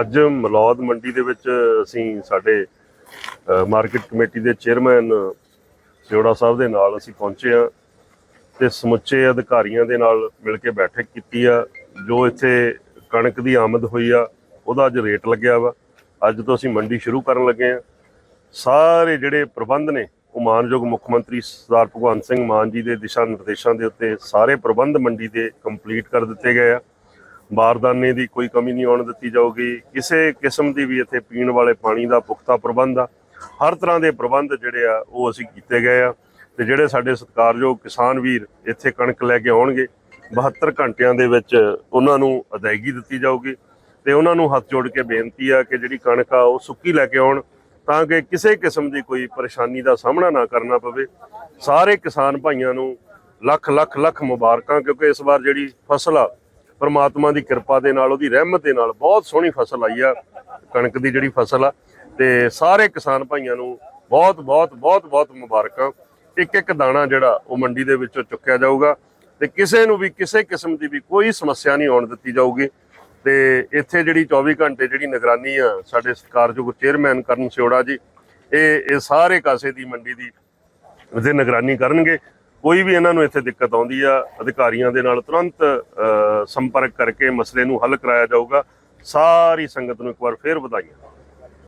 ਅੱਜ ਮਲੌਦ ਮੰਡੀ ਦੇ ਵਿੱਚ ਅਸੀਂ ਸਾਡੇ ਮਾਰਕੀਟ ਕਮੇਟੀ ਦੇ ਚੇਅਰਮੈਨ ਸਿਓੜਾ ਸਾਹਿਬ ਦੇ ਨਾਲ ਅਸੀਂ ਪਹੁੰਚੇ ਆ ਤੇ ਸਮੁੱਚੇ ਅਧਿਕਾਰੀਆਂ ਦੇ ਨਾਲ ਮਿਲ ਕੇ ਬੈਠਕ ਕੀਤੀ ਆ। ਜੋ ਇੱਥੇ ਕਣਕ ਦੀ ਆਮਦ ਹੋਈ ਆ, ਉਹਦਾ ਅੱਜ ਰੇਟ ਲੱਗਿਆ ਵਾ। ਅੱਜ ਤੋਂ ਅਸੀਂ ਮੰਡੀ ਸ਼ੁਰੂ ਕਰਨ ਲੱਗੇ ਆ ਸਾਰੇ ਜਿਹੜੇ ਪ੍ਰਬੰਧ ਨੇ, ਉਹ ਮਾਨਯੋਗ ਮੁੱਖ ਮੰਤਰੀ ਸਰਦਾਰ ਭਗਵੰਤ ਸਿੰਘ ਮਾਨ ਜੀ ਦੇ ਦਿਸ਼ਾ ਨਿਰਦੇਸ਼ਾਂ ਦੇ ਉੱਤੇ ਸਾਰੇ ਪ੍ਰਬੰਧ ਮੰਡੀ ਦੇ ਕੰਪਲੀਟ ਕਰ ਦਿੱਤੇ ਗਏ ਆ। ਬਾਰਦਾਨੇ ਦੀ ਕੋਈ ਕਮੀ ਨਹੀਂ ਆਉਣ ਦਿੱਤੀ ਜਾਊਗੀ। ਕਿਸੇ ਕਿਸਮ ਦੀ ਵੀ ਇੱਥੇ ਪੀਣ ਵਾਲੇ ਪਾਣੀ ਦਾ ਪੁਖਤਾ ਪ੍ਰਬੰਧ ਆ। ਹਰ ਤਰ੍ਹਾਂ ਦੇ ਪ੍ਰਬੰਧ ਜਿਹੜੇ ਆ, ਉਹ ਅਸੀਂ ਕੀਤੇ ਗਏ ਆ ਤੇ ਜਿਹੜੇ ਸਾਡੇ ਸਤਿਕਾਰਯੋਗ ਕਿਸਾਨ ਵੀਰ ਇੱਥੇ ਕਣਕ ਲੈ ਕੇ ਆਉਣਗੇ 72 ਘੰਟਿਆਂ ਦੇ ਵਿੱਚ ਉਹਨਾਂ ਨੂੰ ਅਦਾਇਗੀ ਦਿੱਤੀ ਜਾਊਗੀ ਤੇ ਉਹਨਾਂ ਨੂੰ ਹੱਥ ਜੋੜ ਕੇ ਬੇਨਤੀ ਆ ਕਿ ਜਿਹੜੀ ਕਣਕ ਆ, ਉਹ ਸੁੱਕੀ ਲੈ ਕੇ ਆਉਣ ਤਾਂ ਕਿ ਕਿਸੇ ਕਿਸਮ ਦੀ ਕੋਈ ਪਰੇਸ਼ਾਨੀ ਦਾ ਸਾਹਮਣਾ ਨਾ ਕਰਨਾ ਪਵੇ। ਸਾਰੇ ਕਿਸਾਨ ਭਾਈਆਂ ਨੂੰ ਲੱਖ ਲੱਖ ਲੱਖ ਮੁਬਾਰਕਾਂ ਕਿਉਂਕਿ ਇਸ ਵਾਰ ਜਿਹੜੀ ਫਸਲ ਆ ਪਰਮਾਤਮਾ ਦੀ ਕਿਰਪਾ ਦੇ ਨਾਲ, ਉਹਦੀ ਰਹਿਮਤ ਦੇ ਨਾਲ ਬਹੁਤ ਸੋਹਣੀ ਫਸਲ ਆਈ ਆ, ਕਣਕ ਦੀ ਜਿਹੜੀ ਫਸਲ ਆ। ਤੇ ਸਾਰੇ ਕਿਸਾਨ ਭਾਈਆਂ ਨੂੰ ਬਹੁਤ ਬਹੁਤ ਬਹੁਤ ਬਹੁਤ ਮੁਬਾਰਕਾਂ। ਇੱਕ ਇੱਕ ਦਾਣਾ ਜਿਹੜਾ ਉਹ ਮੰਡੀ ਦੇ ਵਿੱਚੋਂ ਚੁੱਕਿਆ ਜਾਊਗਾ ਤੇ ਕਿਸੇ ਨੂੰ ਵੀ, ਕਿਸੇ ਕਿਸਮ ਦੀ ਵੀ ਕੋਈ ਸਮੱਸਿਆ ਨਹੀਂ ਆਉਣ ਦਿੱਤੀ ਜਾਊਗੀ। ਤੇ ਇੱਥੇ ਜਿਹੜੀ 24 ਘੰਟੇ ਜਿਹੜੀ ਨਿਗਰਾਨੀ ਆ, ਸਾਡੇ ਸਤਿਕਾਰਯੋਗ ਚੇਅਰਮੈਨ ਕਰਨ ਸਿਓੜਾ ਜੀ, ਇਹ ਇਹ ਸਾਰੇ ਕਾਸੇ ਦੀ ਮੰਡੀ ਦੀ ਉਹਦੇ ਨਿਗਰਾਨੀ ਕਰਨਗੇ। ਕੋਈ ਵੀ ਇਹਨਾਂ ਨੂੰ ਇੱਥੇ ਦਿੱਕਤ ਆਉਂਦੀ ਆ, ਅਧਿਕਾਰੀਆਂ ਦੇ ਨਾਲ ਤੁਰੰਤ ਸੰਪਰਕ ਕਰਕੇ ਮਸਲੇ ਨੂੰ ਹੱਲ ਕਰਾਇਆ ਜਾਊਗਾ। ਸਾਰੀ ਸੰਗਤ ਨੂੰ ਇੱਕ ਵਾਰ ਫੇਰ ਵਧਾਈਆਂ।